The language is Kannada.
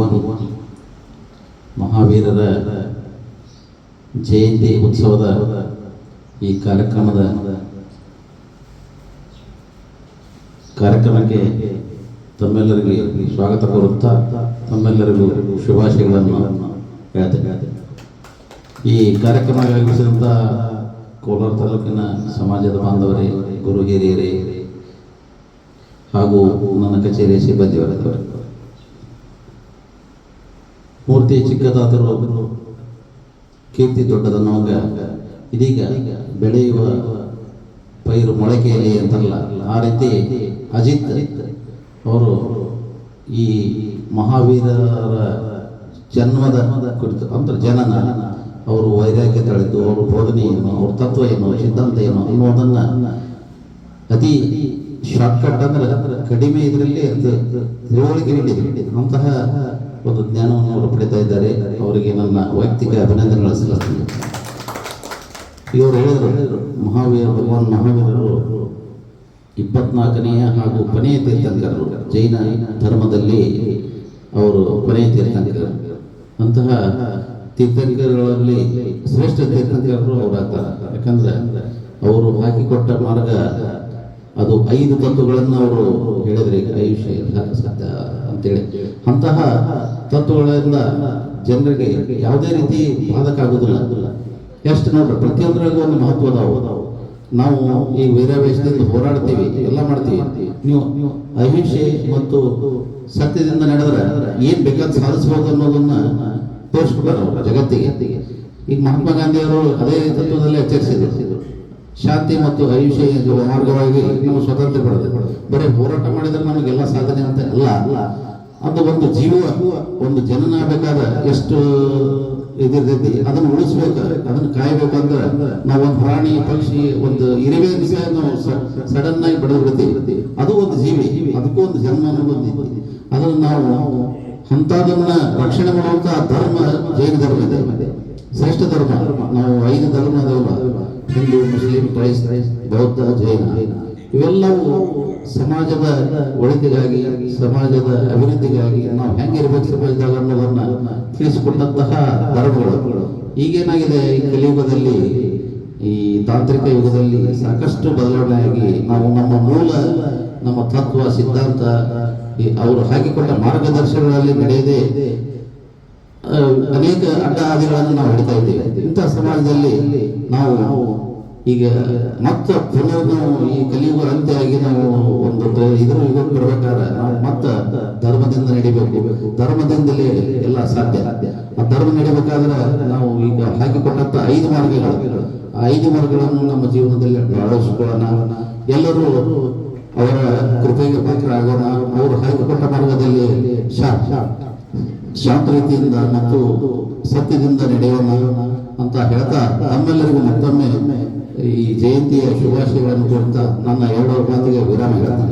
ಭಗವಾನ್ ಮಹಾವೀರರ ಜಯಂತಿ ಉತ್ಸವದ ಈ ಕಾರ್ಯಕ್ರಮದ ಕಾರ್ಯಕ್ರಮಕ್ಕೆ ತಮ್ಮೆಲ್ಲರಿಗೆ ಸ್ವಾಗತ ಕೋರುತ್ತಾ ತಮ್ಮೆಲ್ಲರಿಗೂ ಶುಭಾಶಯಗಳನ್ನು ಹೇಳ್ತೇನೆ. ಈ ಕಾರ್ಯಕ್ರಮ ಆಯೋಜಿಸಿದಂಥ ಕೋಲಾರ ತಾಲೂಕಿನ ಸಮಾಜದ ಬಾಂಧವರೇ ಗುರು ಹಿರಿಯರೇ ಹಾಗೂ ನನ್ನ ಕಚೇರಿಯ ಸಿಬ್ಬಂದಿಯವರೇ. ಮೂರ್ತಿ ಚಿಕ್ಕದಾದರೂ ಕೀರ್ತಿ ದೊಡ್ಡದನ್ನುವಾಗ ಇದೀಗ ಬೆಳೆಯುವ ಪೈರು ಮೊಳಕೆಯಲ್ಲಿ ಅಂತಲ್ಲ, ಆ ರೀತಿ ಅಜಿತ್ ಅವರು ಈ ಮಹಾವೀರರ ಜನ್ಮದ ಕುರಿತು, ಅಂದ್ರೆ ಜನನ, ಅವರು ವೈರಾಗ್ಯ ತಳೆದು, ಅವರು ಬೋಧನೆ ಏನು ಅವ್ರ ತತ್ವ ಏನು ಸಿದ್ಧಾಂತ ಏನು ಅನ್ನೋದನ್ನ ಅತಿ ಶಾರ್ಟ್ಕಟ್ ಅಂದ್ರೆ ಕಡಿಮೆ ಇದರಲ್ಲಿ ತಿಳುವಳಿಕೆ ನೀಡಿದ್ರು. ಅಂತಹ ಒಂದು ಜ್ಞಾನವನ್ನು ಅವರು ಪಡಿತಾ ಇದ್ದಾರೆ, ಅವರಿಗೆ ನನ್ನ ವೈಯಕ್ತಿಕ ಅಭಿನಂದನೆಗಳು ಸಲ್ಲಿಸ್ತೀನಿ. ಇವರು ಹೇಳಿದರು, ಮಹಾವೀರ ಭಗವಾನ್ ಮಹಾವೀರರು ಇಪ್ಪತ್ನಾಲ್ಕನೆಯ ಹಾಗೂ ಕೊನೆಯ ತೀರ್ಥಂಕರರು, ಜೈನ ಧರ್ಮದಲ್ಲಿ ಅವರು ಕೊನೆಯ ತೀರ್ಥಂಕರರು. ಅಂತಹ ತೀರ್ಥಂಕರಗಳಲ್ಲಿ ಶ್ರೇಷ್ಠ ತೀರ್ಥಂಕರರು ಅವರಾಗ್ತಾರೆ. ಯಾಕಂದ್ರೆ ಅವರು ಹಾಕಿಕೊಟ್ಟ ಮಾರ್ಗ ಅದು ಐದು ತತ್ವಗಳನ್ನು ಅವರು ಹೇಳಿದ್ರೆ ಇಲ್ಲ ಸತ್ಯ ಅಂತೇಳಿ. ಅಂತಹ ತತ್ವಗಳಿಂದ ಜನರಿಗೆ ಯಾವುದೇ ರೀತಿ ಬಾಧಕ ಆಗೋದಿಲ್ಲ. ಎಷ್ಟು ನೋಡ್ರಿ, ಪ್ರತಿಯೊಂದರಲ್ಲೂ ಒಂದು ಮಹತ್ವ ಅದಾವು. ನಾವು ಈ ವೀರಾವೇಶದಿಂದ ಹೋರಾಡ್ತೀವಿ, ಎಲ್ಲ ಮಾಡ್ತೀವಿ. ನೀವು ಅಹಿಂಸೆ ಮತ್ತು ಸತ್ಯದಿಂದ ನಡೆದ್ರೆ ಏನ್ ಬೇಕಾದ್ ಸಾಧಿಸಬಹುದು ಅನ್ನೋದನ್ನ ಅವರು ಜಗತ್ತಿಗೆ. ಈಗ ಮಹಾತ್ಮ ಗಾಂಧಿ ಅವರು ಅದೇ ತತ್ವದಲ್ಲಿ ಎಚ್ಚರಿಸಿದ್ರು. ಶಾಂತಿ ಮತ್ತು ಅಹಿಂಸೆ ಮಾರ್ಗವಾಗಿ ನಾವು ಸ್ವತಂತ್ರ ಪಡೆದು ಬರೀ ಹೋರಾಟ ಮಾಡಿದ್ರೆ ನಮಗೆಲ್ಲ ಸಾಧನೆ ಅಂತ ಅಲ್ಲ. ಅದು ಒಂದು ಜೀವ, ಒಂದು ಜನನ ಬೇಕಾದ ಎಷ್ಟು ಇದಿರ್ತೈತಿ, ಅದನ್ನು ಉಳಿಸ್ಬೇಕು, ಅದನ್ನು ಕಾಯ್ಬೇಕಂದ್ರೆ ನಾವು ಒಂದು ಪ್ರಾಣಿ, ಪಕ್ಷಿ, ಒಂದು ಇರುವೆ ಸಡನ್ ಆಗಿ ಬಿಡ್ತೀವಿ ಅದು ಒಂದು ಜೀವಿ, ಅದಕ್ಕೂ ಒಂದು ಜನ್ಮ ಅನ್ನೋದು. ಅದನ್ನು ನಾವು ಅಂತದನ್ನ ರಕ್ಷಣೆ ಮಾಡುವಂತ ಧರ್ಮ ಜೈನ ಧರ್ಮ ಇದೆ? ಶ್ರೇಷ್ಠ ಧರ್ಮ. ನಾವು ಐದು ಧರ್ಮ ಹಿಂದೂ, ಮುಸ್ಲಿಂ, ಕ್ರೈಸ್ತ, ಬೌದ್ಧ, ಜೈನ. ಇವೆಲ್ಲವೂ ಸಮಾಜದ ಒಳಿತಿಗಾಗಿ, ಸಮಾಜದ ಅಭಿವೃದ್ಧಿಗಾಗಿ ನಾವು ಹೆಂಗಿರ್ಬೇಕು ಸಮಾಜದಾಗ ಅನ್ನೋದನ್ನ ತಿಳಿಸಿಕೊಂಡಂತಹ ಧರ್ಮಗಳು. ಈಗೇನಾಗಿದೆ ಈ ಕಲಿಯುಗದಲ್ಲಿ, ಈ ತಾಂತ್ರಿಕ ಯುಗದಲ್ಲಿ ಸಾಕಷ್ಟು ಬದಲಾವಣೆಯಾಗಿ ನಾವು ನಮ್ಮ ಮೂಲ, ನಮ್ಮ ತತ್ವ, ಸಿದ್ಧಾಂತ ಅವರು ಹಾಕಿಕೊಟ್ಟ ಮಾರ್ಗದರ್ಶನಗಳಲ್ಲಿ ನಡೆಯದೆ ಅನೇಕ ಅಡ್ಡ ಹಾದಿಗಳನ್ನು ನಾವು ಹಿಡಿತಾ ಇದ್ದೇವೆ. ಇಂಥ ಸಮಾಜದಲ್ಲಿ ನಾವು ಈಗ ಮತ್ತೆ ನಾವು ಈ ಕಲಿಯುಗ ಅಂತ್ಯ ಆಗಿ ನಾವು ಒಂದು ಇದ್ರ ಯುಗಕ್ಕೆ ಬರ್ಬೇಕಾದ್ರೆ ನಾವು ಮತ್ತೆ ಧರ್ಮದಿಂದ ನಡಿಬೇಕು. ಧರ್ಮದಿಂದಲೇ ಎಲ್ಲ ಸಾಧ್ಯ. ಆ ಧರ್ಮ ನಡಿಬೇಕಾದ್ರೆ ನಾವು ಈಗ ಹಾಕಿಕೊಂಡಂತ ಐದು ಮಾರ್ಗಗಳು. ಆ ಐದು ಮಾರ್ಗಗಳನ್ನು ನಮ್ಮ ಜೀವನದಲ್ಲಿ ಅಳವಡಿಸಿಕೊಳ್ಳೋಣ. ಎಲ್ಲರೂ ಅವರ ಕೃಪೆಗೆ ಪಾತ್ರರಾಗೋಣ. ಅವರು ಹಾಕಿಕೊಟ್ಟ ಮಾರ್ಗದಲ್ಲಿ ಶಾಂತ ರೀತಿಯಿಂದ ಮತ್ತು ಸತ್ಯದಿಂದ ನಡೆಯೋಣ ಅಂತ ಹೇಳ್ತಾ ನಮ್ಮೆಲ್ಲರಿಗೂ ಮತ್ತೊಮ್ಮೆ ಈ ಜಯಂತಿಯ ಶುಭಾಶಯಗಳನ್ನು ಕೊಡ್ತಾ ನನ್ನ ಎರಡು ಮಾತಿಗೆ ವಿರಾಮ ಹೇಳ್ತೀನಿ.